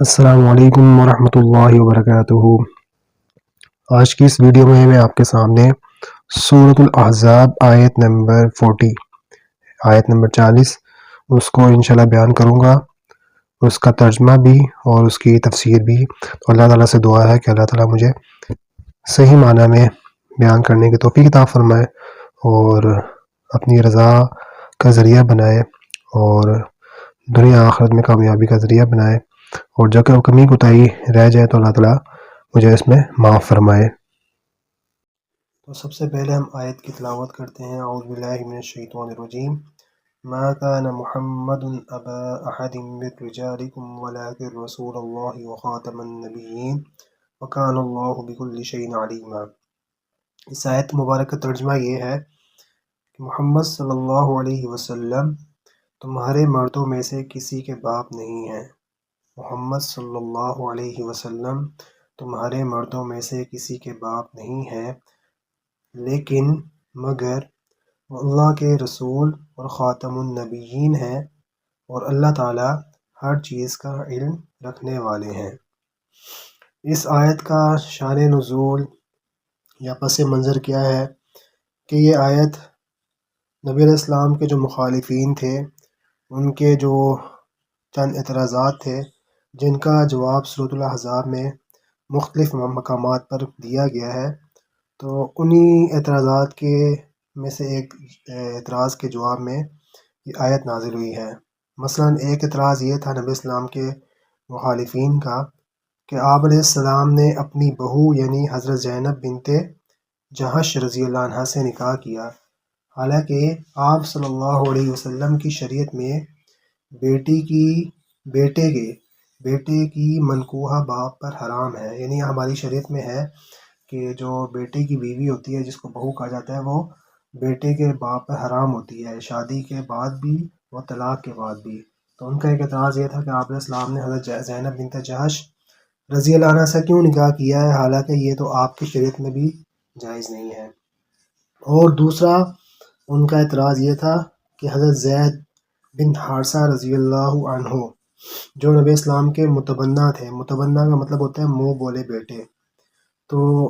السلام علیکم ورحمۃ اللہ وبرکاتہ۔ آج کی اس ویڈیو میں میں آپ کے سامنے صورت الاحزاب آیت نمبر فورٹی آیت نمبر چالیس، اس کو انشاءاللہ بیان کروں گا۔ اس کا ترجمہ بھی اور اس کی تفسیر بھی۔ تو اللہ تعالیٰ سے دعا ہے کہ اللہ تعالیٰ مجھے صحیح معنی میں بیان کرنے کی توفیق عطا فرمائے اور اپنی رضا کا ذریعہ بنائے اور دنیا آخرت میں کامیابی کا ذریعہ بنائے۔ اور جو کہ وہ کمی کوتاہی رہ جائے تو اللہ تعالیٰ مجھے اس میں معاف فرمائے۔ تو سب سے پہلے ہم آیت کی تلاوت کرتے ہیں۔ اعوذ باللہ من الشیطان الرجیم۔ ما كان محمد ابا احد من رجالكم ولكن رسول الله وخاتم النبيين وكان الله بكل شيء عليما اس آیت مبارک کا ترجمہ یہ ہے کہ محمد صلی اللہ علیہ وسلم تمہارے مردوں میں سے کسی کے باپ نہیں ہیں۔ محمد صلی اللہ علیہ وسلم تمہارے مردوں میں سے کسی کے باپ نہیں ہیں لیکن مگر وہ اللہ کے رسول اور خاتم النبیین ہیں اور اللہ تعالیٰ ہر چیز کا علم رکھنے والے ہیں۔ اس آیت کا شان نزول یا پس منظر کیا ہے کہ یہ آیت نبی علیہ السلام کے جو مخالفین تھے، ان کے جو چند اعتراضات تھے جن کا جواب صورت الاحزاب میں مختلف مقامات پر دیا گیا ہے، تو انہی اعتراضات کے میں سے ایک اعتراض کے جواب میں یہ آیت نازل ہوئی ہے۔ مثلا ایک اعتراض یہ تھا نبی اسلام کے مخالفین کا کہ آپ علیہ السلام نے اپنی بہو یعنی حضرت زینب بنت جہش رضی اللہ عنہ سے نکاح کیا۔ حالانکہ آپ صلی اللہ علیہ وسلم کی شریعت میں بیٹی کی بیٹے کے بیٹے کی منقوہ باپ پر حرام ہے۔ یعنی ہماری شریعت میں ہے کہ جو بیٹے کی بیوی ہوتی ہے، جس کو بہو کہا جاتا ہے، وہ بیٹے کے باپ پر حرام ہوتی ہے۔ شادی کے بعد بھی و طلاق کے بعد بھی۔ تو ان کا ایک اعتراض یہ تھا کہ آپ السلام نے حضرت زینب بنت جہش رضی اللہ عنہ سے کیوں نکاح کیا ہے؟ حالانکہ یہ تو آپ کی شریعت میں بھی جائز نہیں ہے۔ اور دوسرا، ان کا اعتراض یہ تھا کہ حضرت زید بن حارثہ رضی اللہ عنہ جو نبی اسلام کے متبنہ تھے۔ متبنہ کا مطلب ہوتا ہے منہ بولے بیٹے۔ تو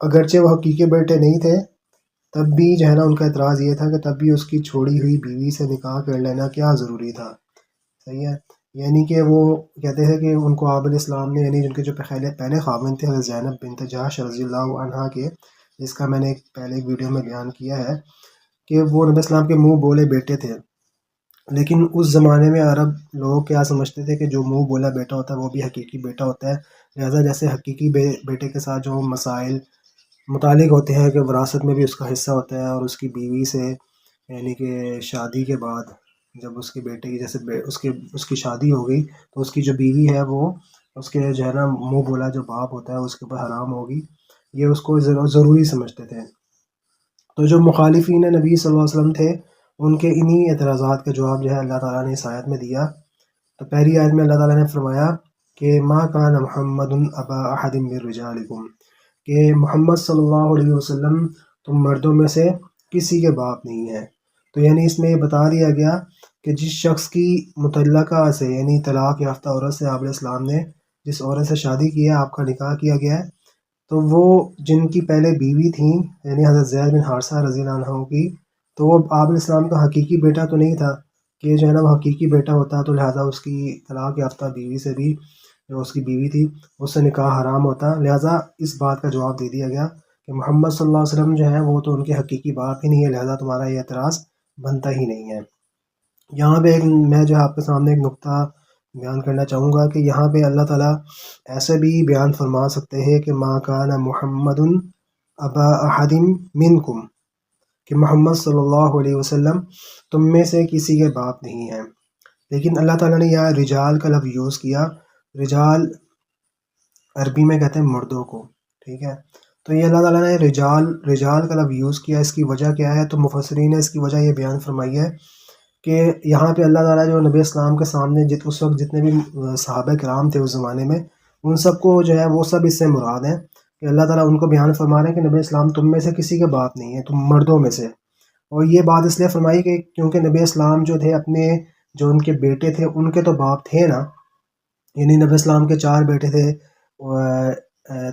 اگرچہ وہ حقیقی بیٹے نہیں تھے، تب بھی جو ہے نا ان کا اعتراض یہ تھا کہ تب بھی اس کی چھوڑی ہوئی بیوی سے نکاح کر لینا کیا ضروری تھا۔ صحیح ہے؟ یعنی کہ وہ کہتے ہیں کہ ان کو علیہ السلام نے یعنی جن کے جو پہلے پہلے خامن تھے، حضرت زینب بنت جہاش رضی اللہ عنہ کے، جس کا میں نے ایک پہلے ایک ویڈیو میں بیان کیا ہے، کہ وہ نبی اسلام کے منہ بولے بیٹے تھے۔ لیکن اس زمانے میں عرب لوگ کیا سمجھتے تھے کہ جو منہ بولا بیٹا ہوتا ہے وہ بھی حقیقی بیٹا ہوتا ہے۔ لہٰذا جیسے حقیقی بیٹے کے ساتھ جو مسائل متعلق ہوتے ہیں، کہ وراثت میں بھی اس کا حصہ ہوتا ہے اور اس کی بیوی سے یعنی کہ شادی کے بعد جب اس کے بیٹے کی جیسے اس کے اس کی شادی ہو گئی تو اس کی جو بیوی ہے وہ اس کے جو ہے نا منہ بولا جو باپ ہوتا ہے، اس کے اوپر حرام ہوگی۔ یہ اس کو ضروری سمجھتے تھے۔ تو جو مخالفین نبی صلی اللہ علیہ وسلم تھے ان کے انہی اعتراضات کا جواب جو ہے اللہ تعالیٰ نے اس آیت میں دیا۔ تو پہلی آیت میں اللہ تعالیٰ نے فرمایا کہ ماں کان محمد البا احدم رجالکم، کہ محمد صلی اللہ علیہ وسلم تم مردوں میں سے کسی کے باپ نہیں ہیں۔ تو یعنی اس میں یہ بتا دیا گیا کہ جس شخص کی متعلقہ سے یعنی طلاق یافتہ عورت سے علیہ السلام نے جس عورت سے شادی کی ہے، آپ کا نکاح کیا گیا ہے، تو وہ جن کی پہلے بیوی تھیں یعنی حضرت زید بن حارثہ رضی اللہ عنہ کی تو وہ آپ علیہ السلام کا حقیقی بیٹا تو نہیں تھا کہ جو ہے نا وہ حقیقی بیٹا ہوتا تو لہٰذا اس کی طلاق یافتہ بیوی سے بھی جو اس کی بیوی تھی، اس سے نکاح حرام ہوتا۔ لہٰذا اس بات کا جواب دے دیا گیا کہ محمد صلی اللہ علیہ وسلم جو ہے وہ تو ان کے حقیقی باپ ہی نہیں ہے، لہٰذا تمہارا یہ اعتراض بنتا ہی نہیں ہے۔ یہاں پہ ایک میں جو ہے آپ کے سامنے ایک نقطہ بیان کرنا چاہوں گا کہ یہاں پہ اللہ تعالیٰ ایسے بھی بیان فرما سکتے ہیں کہ ماں کان محمد ابا احدم من کم کہ محمد صلی اللہ علیہ وسلم تم میں سے کسی کے باپ نہیں ہیں۔ لیکن اللہ تعالیٰ نے یہاں رجال کا لفظ یوز کیا، رجال عربی میں کہتے ہیں مردوں کو، ٹھیک ہے؟ تو یہ اللہ تعالیٰ نے رجال رجال کا لفظ یوز کیا، اس کی وجہ کیا ہے؟ تو مفسرین نے اس کی وجہ یہ بیان فرمائی ہے کہ یہاں پہ اللہ تعالیٰ جو نبی اسلام کے سامنے جت، اس وقت جتنے بھی صحابہ کرام تھے اس زمانے میں، ان سب کو جو ہے وہ سب اس سے مراد ہیں۔ کہ اللہ تعالیٰ ان کو بیان فرما رہے ہیں کہ نبی اسلام تم میں سے کسی کے باپ نہیں ہے، تم مردوں میں سے۔ اور یہ بات اس لیے فرمائی کہ کیونکہ نبی اسلام جو تھے، اپنے جو ان کے بیٹے تھے، ان کے تو باپ تھے نا۔ یعنی نبی اسلام کے چار بیٹے تھے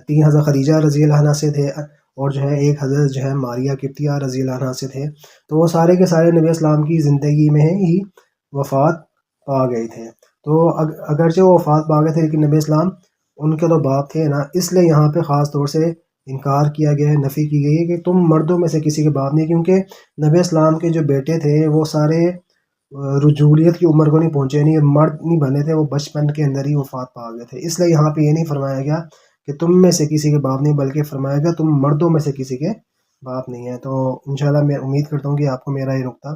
تین حضرت خدیجہ رضی اللہ عنہ سے تھے اور جو ہے ایک حضرت جو ہے ماریہ کپتیہ رضی اللہ عنہ سے تھے۔ تو وہ سارے کے سارے نبی اسلام کی زندگی میں ہی وفات پا گئے تھے۔ تو اگرچہ وہ وفات پا گئے تھے، لیکن نبی اسلام ان کے تو باپ تھے نا، اس لیے یہاں پہ خاص طور سے انکار کیا گیا ہے، نفی کی گئی ہے کہ تم مردوں میں سے کسی کے باپ نہیں، کیونکہ نبی اسلام کے جو بیٹے تھے وہ سارے رجولیت کی عمر کو نہیں پہنچے، نہیں، مرد نہیں بنے تھے، وہ بچپن کے اندر ہی وفات پا گئے تھے۔ اس لیے یہاں پہ یہ نہیں فرمایا گیا کہ تم میں سے کسی کے باپ نہیں، بلکہ فرمایا گیا تم مردوں میں سے کسی کے باپ نہیں ہے تو انشاءاللہ میں امید کرتا ہوں کہ آپ کو میرا یہ نقطہ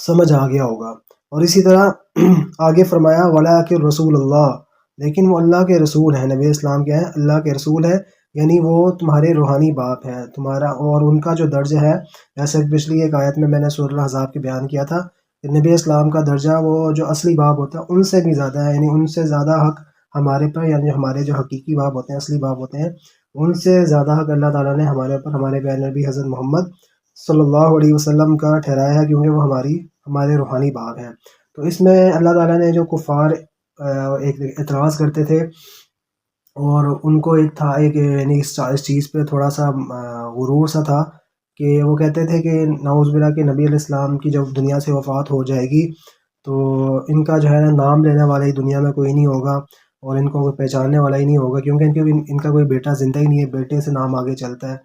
سمجھ آ گیا ہوگا۔ اور اسی طرح آگے فرمایا ولا کے رسول اللہ لیکن وہ اللہ کے رسول ہیں، نبی اسلام کیا ہے اللہ کے رسول ہے یعنی وہ تمہارے روحانی باپ ہیں، تمہارا اور ان کا جو درجہ ہے، جیسے پچھلی ایک آیت میں میں نے سور الحضاب کے بیان کیا تھا، کہ نبی اسلام کا درجہ وہ جو اصلی باپ ہوتا ہے، ان سے بھی زیادہ ہے یعنی ان سے زیادہ حق ہمارے پر یعنی ہمارے جو حقیقی باپ ہوتے ہیں، اصلی باپ ہوتے ہیں، ان سے زیادہ حق اللہ تعالیٰ نے ہمارے اوپر ہمارے بین نبی حضرت محمد صلی اللہ علیہ وسلم کا ٹھہرایا ہے، کیونکہ وہ ہماری، ہمارے روحانی باپ ہیں۔ تو اس میں اللہ تعالیٰ نے جو کفار ایک اعتراض کرتے تھے۔ اور ان کو ایک تھا، ایک یعنی اس چیز پہ تھوڑا سا غرور سا تھا کہ وہ کہتے تھے کہ ناؤز بلا کہ نبی علیہ السلام کی جب دنیا سے وفات ہو جائے گی، تو ان کا جو ہے نا نام لینے والا ہی دنیا میں کوئی نہیں ہوگا اور ان کو کوئی پہچاننے والا ہی نہیں ہوگا، کیونکہ ان کے، ان کا کوئی بیٹا زندہ ہی نہیں ہے، بیٹے سے نام آگے چلتا ہے۔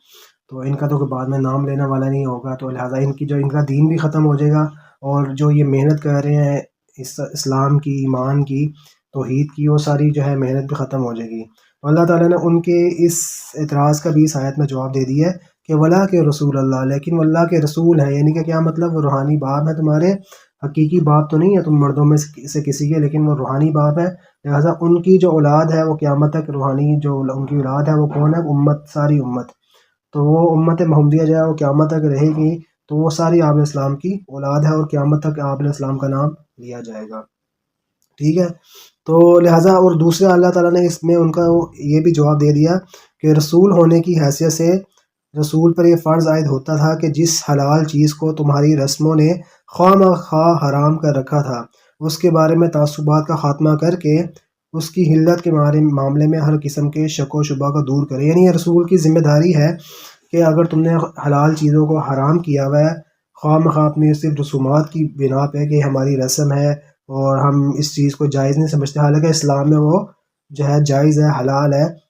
تو ان کا تو کوئی بعد میں نام لینے والا نہیں ہوگا، تو لہٰذا ان کی جو، ان کا دین بھی ختم ہو جائے گا اور جو یہ محنت کر رہے ہیں اس اسلام کی، ایمان کی، توحید کی، وہ ساری جو ہے محنت بھی ختم ہو جائے گی۔ اللہ تعالیٰ نے ان کے اس اعتراض کا بھی اس آیت میں جواب دے دیا ہے کہ ولا کے رسول اللہ، لیکن اللہ کے رسول ہیں یعنی کہ کیا مطلب وہ روحانی باپ ہے تمہارے؟ حقیقی باپ تو نہیں ہے تم مردوں میں سے کسی کے، لیکن وہ روحانی باپ ہے لہٰذا ان کی جو اولاد ہے، وہ قیامت تک روحانی جو ان کی اولاد ہے، وہ کون ہے؟ امت، ساری امت۔ تو وہ امت محمدیہ جو ہے، وہ قیامت تک رہے گی۔ تو وہ ساری علیہ السلام کی اولاد ہے اور قیامت تک علیہ السلام کا نام لیا جائے گا۔ ٹھیک ہے؟ تو لہٰذا اور دوسرے اللہ تعالیٰ نے اس میں ان کا یہ بھی جواب دے دیا کہ رسول ہونے کی حیثیت سے رسول پر یہ فرض عائد ہوتا تھا کہ جس حلال چیز کو تمہاری رسموں نے خواہ خواہ حرام کر رکھا تھا، اس کے بارے میں تعصبات کا خاتمہ کر کے اس کی حلت کے معاملے میں ہر قسم کے شک و شبہ کو دور کرے۔ یعنی رسول کی ذمہ داری ہے کہ اگر تم نے حلال چیزوں کو حرام کیا ہوا ہے، خواہ مخواہ اپنی صرف رسومات کی بنا پہ کہ ہماری رسم ہے اور ہم اس چیز کو جائز نہیں سمجھتے، حالانکہ اسلام میں وہ جو ہے جائز ہے، حلال ہے۔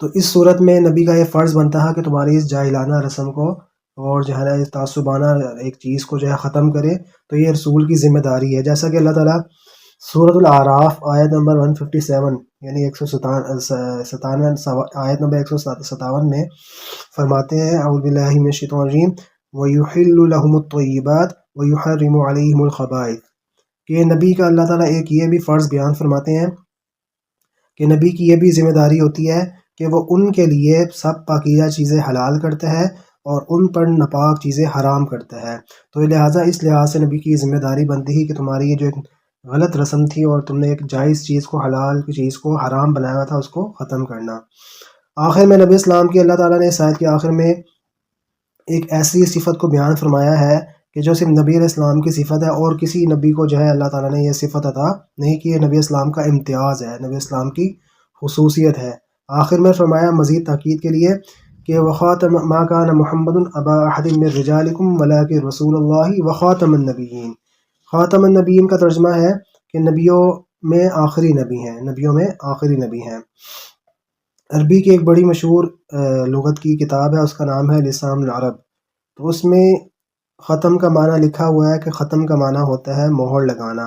تو اس صورت میں نبی کا یہ فرض بنتا ہے کہ تمہاری اس جاہلانہ رسم کو اور جو ہے نا تعصبانہ ایک چیز کو جو ہے ختم کرے۔ تو یہ رسول کی ذمہ داری ہے۔ جیسا کہ اللہ تعالیٰ صورت العراف آیت نمبر 157 یعنی ایک سو ستانوے آیت نمبر ایک سو ستاون میں فرماتے ہیں، اعوذ باللہ من الشیطان الرجیم، وَيُحِلُّ لَهُمُ الطَّيِّبَاتِ وَيُحَرِّمُ عَلَيْهِمُ الْخَبَائِثِ۔ کہ نبی کا اللہ تعالیٰ ایک یہ بھی فرض بیان فرماتے ہیں کہ نبی کی یہ بھی ذمہ داری ہوتی ہے کہ وہ ان کے لیے سب پاکیزہ چیزیں حلال کرتے ہیں اور ان پر ناپاک چیزیں حرام کرتا ہے۔ تو لہٰذا اس لحاظ سے نبی کی ذمہ داری بنتی ہی کہ تمہاری یہ جو ایک غلط رسم تھی اور تم نے ایک جائز چیز کو حلال کی چیز کو حرام بنایا تھا، اس کو ختم کرنا۔ آخر میں نبی اسلام کی اللہ تعالیٰ نے شاید کے آخر میں ایک ایسی صفت کو بیان فرمایا ہے کہ جو صرف نبی علیہ السلام کی صفت ہے اور کسی نبی کو جو ہے اللہ تعالیٰ نے یہ صفت عطا نہیں کہ یہ نبی اسلام کا امتیاز ہے، نبی اسلام کی خصوصیت ہے۔ آخر میں فرمایا مزید تاکید کے لیے کہ وخات ما کان محمد البا من رجالکم ولا کے رسول اللہ وخاتم النبیین۔ خاتم النبیین کا ترجمہ ہے کہ نبیوں میں آخری نبی ہیں، نبیوں میں آخری نبی ہیں۔ عربی کی ایک بڑی مشہور لغت کی کتاب ہے، اس کا نام ہے لسام العرب۔ تو اس میں ختم کا معنی لکھا ہوا ہے کہ ختم کا معنی ہوتا ہے مہر لگانا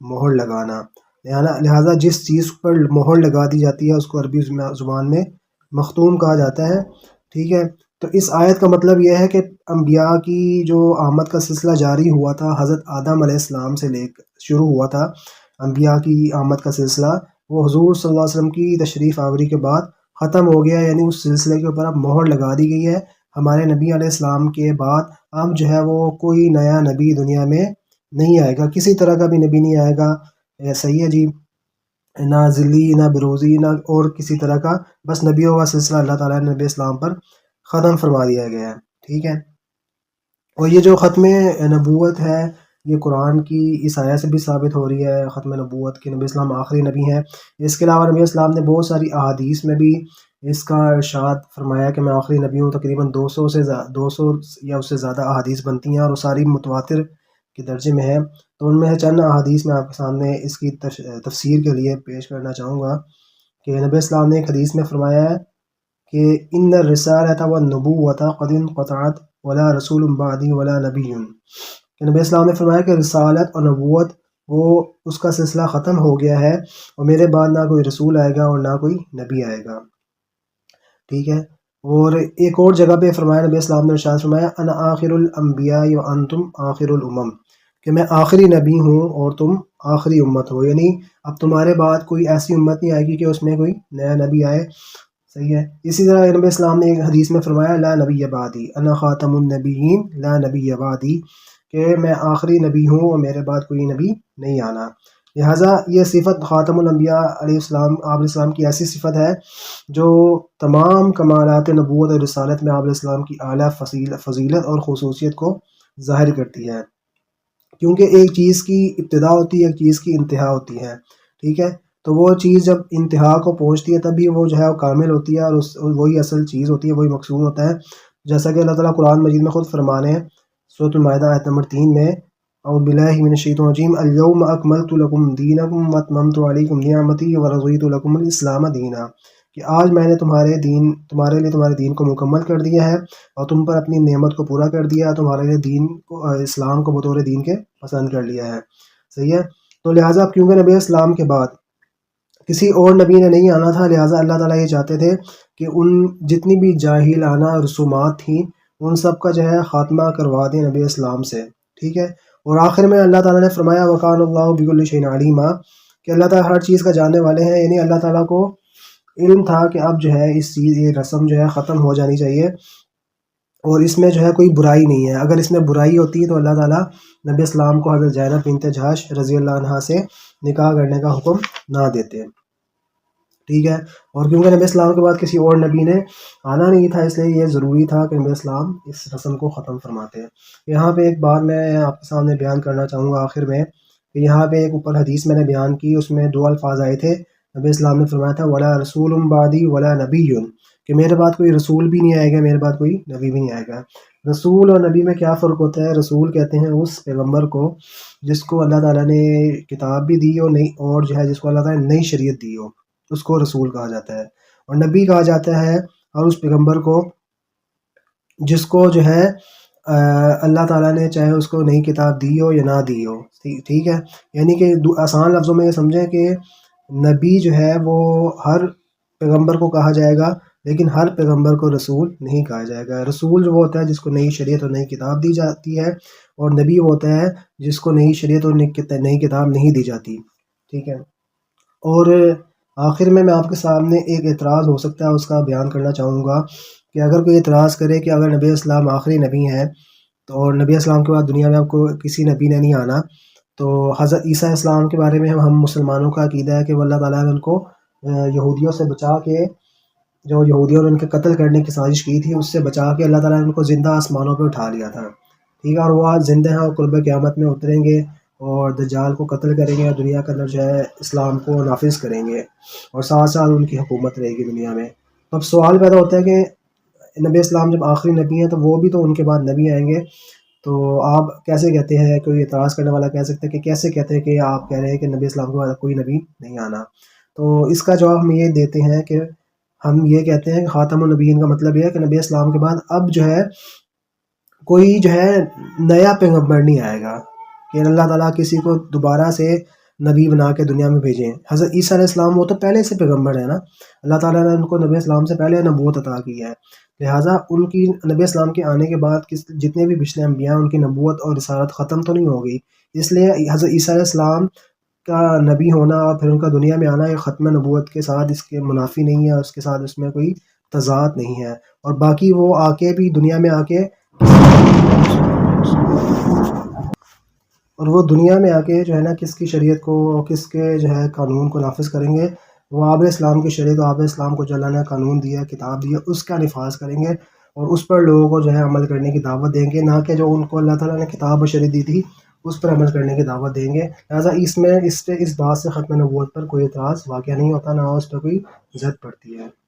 مہر لگانا۔ لہٰذا جس چیز پر مہر لگا دی جاتی ہے، اس کو عربی زبان میں مختوم کہا جاتا ہے۔ ٹھیک ہے؟ تو اس آیت کا مطلب یہ ہے کہ انبیاء کی جو آمد کا سلسلہ جاری ہوا تھا، حضرت آدم علیہ السلام سے لے شروع ہوا تھا، انبیاء کی آمد کا سلسلہ، وہ حضور صلی اللہ علیہ وسلم کی تشریف آوری کے بعد ختم ہو گیا یعنی اس سلسلے کے اوپر اب مہر لگا دی گئی ہے۔ ہمارے نبی علیہ السلام کے بعد اب جو ہے وہ کوئی نیا نبی دنیا میں نہیں آئے گا، کسی طرح کا بھی نبی نہیں آئے گا۔ صحیح ہے جی نہ ذلی، نہ بروزی، نہ اور کسی طرح کا، بس نبیوں کا سلسلہ اللہ تعالیٰ نے نبی اسلام پر ختم فرما دیا گیا ہے، ٹھیک ہے؟ اور یہ جو ختم نبوت ہے، یہ قرآن کی اس سے بھی ثابت ہو رہی ہے، ختم نبوت کہ نبی اسلام آخری نبی ہیں۔ اس کے علاوہ نبی اسلام نے بہت ساری احادیث میں بھی اس کا ارشاد فرمایا کہ میں آخری نبی ہوں، تقریباً دو سو سے دو سو یا اس سے زیادہ احادیث بنتی ہیں اور وہ ساری متواتر کے درجے میں ہیں۔ تو ان میں چند احادیث میں آپ کے سامنے اس کی تفسیر کے لیے پیش کرنا چاہوں گا کہ نبی اسلام نے ایک حدیث میں فرمایا ہے کہ ان رسالت و نبوت قدن قطعت ولا رسول بعدی ولا نبی۔ کہ نبی اسلام نے فرمایا کہ رسالت اور نبوت وہ اس کا سلسلہ ختم ہو گیا ہے اور میرے بعد نہ کوئی رسول آئے گا اور نہ کوئی نبی آئے گا۔ ٹھیک ہے؟ اور ایک اور جگہ پہ فرمایا نبی اسلام نے ارشاد فرمایا، انا آخر الانبیاء و انتم آخر الامم۔ کہ میں آخری نبی ہوں اور تم آخری امت ہو۔ یعنی اب تمہارے بعد کوئی ایسی امت نہیں آئے گی کہ اس میں کوئی نیا نبی آئے۔ صحیح ہے۔ اسی طرح نبی اسلام نے ایک حدیث میں فرمایا، لا نبی آبادی انا خاتم النبیین، لا نبی آبادی کہ میں آخری نبی ہوں اور میرے بعد کوئی نبی نہیں آنا۔ لہٰذا یہ صفت خاتم الانبیاء علیہ السلام علیہ السلام کی ایسی صفت ہے جو تمام کمالات نبوت اور رسالت میں علیہ السلام کی اعلیٰ فضیلت اور خصوصیت کو ظاہر کرتی ہے۔ کیونکہ ایک چیز کی ابتدا ہوتی ہے، ایک چیز کی انتہا ہوتی ہے۔ ٹھیک ہے؟ تو وہ چیز جب انتہا کو پہنچتی ہے تبھی وہ جو ہے وہ کامل ہوتی ہے اور اس وہی اصل چیز ہوتی ہے، وہی مقصود ہوتا ہے۔ جیسا کہ اللہ تعالیٰ قرآن مجید میں خود فرمانے ہیں صوت المائدہ آیت نمبر تین میں اور بلّہ من الشیطان الرجیم، اليوم اکملت لکم دینکم واتممت علیکم نعمتی ورضیت لکم الاسلام دینا۔ کہ آج میں نے تمہارے دین تمہارے لیے تمہارے دین کو مکمل کر دیا ہے اور تم پر اپنی نعمت کو پورا کر دیا ہے تمہارے لیے دین کو اسلام کو بطور دین کے پسند کر لیا ہے۔ صحیح ہے؟ تو لہٰذا کیونکہ نبی اسلام کے بعد کسی اور نبی نے نہیں آنا تھا، لہٰذا اللہ تعالیٰ یہ چاہتے تھے کہ ان جتنی بھی جاہلانہ رسومات تھیں، ان سب کا جو ہے خاتمہ کروا دیں نبی اسلام سے، ٹھیک ہے؟ اور آخر میں اللہ تعالیٰ نے فرمایا وقان اللہ بک الشین علیمہ کہ اللہ تعالیٰ ہر چیز کا جاننے والے ہیں یعنی اللہ تعالیٰ کو علم تھا کہ اب جو ہے اس چیز، یہ رسم جو ہے ختم ہو جانی چاہیے، اور اس میں جو ہے کوئی برائی نہیں ہے۔ اگر اس میں برائی ہوتی ہے تو اللہ تعالیٰ نبی اسلام کو حضرت جائنہ بنت جھاش رضی اللہ عنہ سے نکاح کرنے کا حکم نہ دیتے۔ ٹھیک ہے۔ اور کیونکہ نبی اسلام کے بعد کسی اور نبی نے آنا نہیں تھا، اس لیے یہ ضروری تھا کہ نبی اسلام اس رسم کو ختم فرماتے ہیں۔ یہاں پہ ایک بات میں آپ کے سامنے بیان کرنا چاہوں گا آخر میں کہ یہاں پہ ایک اوپر حدیث میں نے بیان کی، اس میں دو الفاظ آئے تھے۔ نبی اسلام نے فرمایا تھا، ولا رسول بادی ولا نبی کہ میرے بعد کوئی رسول بھی نہیں آئے گا، میرے بعد کوئی نبی بھی نہیں آئے گا۔ رسول اور نبی میں کیا فرق ہوتا ہے؟ رسول کہتے ہیں اس پیغمبر کو جس کو اللہ تعالیٰ نے کتاب بھی دی ہو، نئی اور جو ہے، جس کو اللہ تعالیٰ نے نئی شریعت دی ہو۔ اس کو رسول کہا جاتا ہے اور نبی کہا جاتا ہے اور اس پیغمبر کو جس کو جو ہے اللہ تعالیٰ نے چاہے اس کو نئی کتاب دی ہو یا نہ دی ہو، ٹھیک ہے؟ یعنی کہ آسان لفظوں میں یہ سمجھیں کہ نبی جو ہے وہ ہر پیغمبر کو کہا جائے گا، لیکن ہر پیغمبر کو رسول نہیں کہا جائے گا۔ رسول جو ہوتا ہے جس کو نئی شریعت اور نئی کتاب دی جاتی ہے اور نبی وہ ہوتا ہے جس کو نئی شریعت اور نئی کتاب نہیں دی جاتی۔ ٹھیک ہے؟ اور آخر میں میں آپ کے سامنے ایک اعتراض ہو سکتا ہے، اس کا بیان کرنا چاہوں گا کہ اگر کوئی اعتراض کرے کہ اگر نبی اسلام آخری نبی ہیں تو اور نبی اسلام کے بعد دنیا میں آپ کو کسی نبی نے نہیں آنا، تو حضرت عیسیٰ اسلام کے بارے میں ہم مسلمانوں کا عقیدہ ہے کہ وہ اللہ تعالیٰ نے ان کو یہودیوں سے بچا کے، جو یہودیوں نے ان کے قتل کرنے کی سازش کی تھی، اس سے بچا کے اللہ تعالیٰ نے ان کو زندہ آسمانوں پہ اٹھا لیا تھا۔ ٹھیک ہے، اور وہ آج زندہ ہیں اور قرب قیامت میں اتریں گے۔ اور دجال کو قتل کریں گے اور دنیا کے اندر جو ہے اسلام کو نافذ کریں گے اور سات سال ان کی حکومت رہے گی دنیا میں۔ اب سوال پیدا ہوتا ہے کہ نبی اسلام جب آخری نبی ہیں تو وہ بھی تو ان کے بعد نبی آئیں گے۔ تو آپ کیسے کہتے ہیں کوئی اعتراض کرنے والا کہہ سکتے ہیں کہ کیسے کہتے ہیں کہ آپ کہہ رہے ہیں کہ نبی اسلام کے بعد کوئی نبی نہیں آنا۔ تو اس کا جواب ہم یہ دیتے ہیں کہ ہم یہ کہتے ہیں کہ خاتم النبیین کا مطلب یہ ہے کہ نبی اسلام کے بعد اب جو ہے کوئی جو ہے نیا پیغمبر نہیں آئے گا۔ کہ اللہ تعالیٰ کسی کو دوبارہ سے نبی بنا کے دنیا میں بھیجیں۔ حضرت عیسیٰ علیہ السلام وہ تو پہلے سے پیغمبر ہے نا۔ اللہ تعالیٰ نے ان کو نبی اسلام سے پہلے نبوت عطا کی ہے۔ لہٰذا ان کی نبی اسلام کے آنے کے بعد کس جتنے بھی پچھلے انبیاء ان کی نبوت اور رسالت ختم تو نہیں ہوگی اس لیے حضرت عیسیٰ علیہ السلام کا نبی ہونا اور پھر ان کا دنیا میں آنا یہ ختم نبوت کے ساتھ اس کے منافی نہیں ہے اس کے ساتھ اس میں کوئی تضاد نہیں ہے۔ اور باقی وہ آ کے بھی دنیا میں آ کے اور وہ دنیا میں آ کے جو ہے نا کس کی شریعت کو اور کس کے جو ہے قانون کو نافذ کریں گے، وہ آب اسلام کی شریعت و آب اسلام کو جو اللہ نے قانون دیا، کتاب دیا، اس کا نفاذ کریں گے اور اس پر لوگوں کو جو ہے عمل کرنے کی دعوت دیں گے، نہ کہ جو ان کو اللہ تعالیٰ نے کتاب و شریعت دی تھی، اس پر عمل کرنے کی دعوت دیں گے۔ لہٰذا اس میں، اس پہ اس بات سے ختم نبوت پر کوئی اعتراض واقع نہیں ہوتا، نہ اس پہ کوئی زد پڑتی ہے۔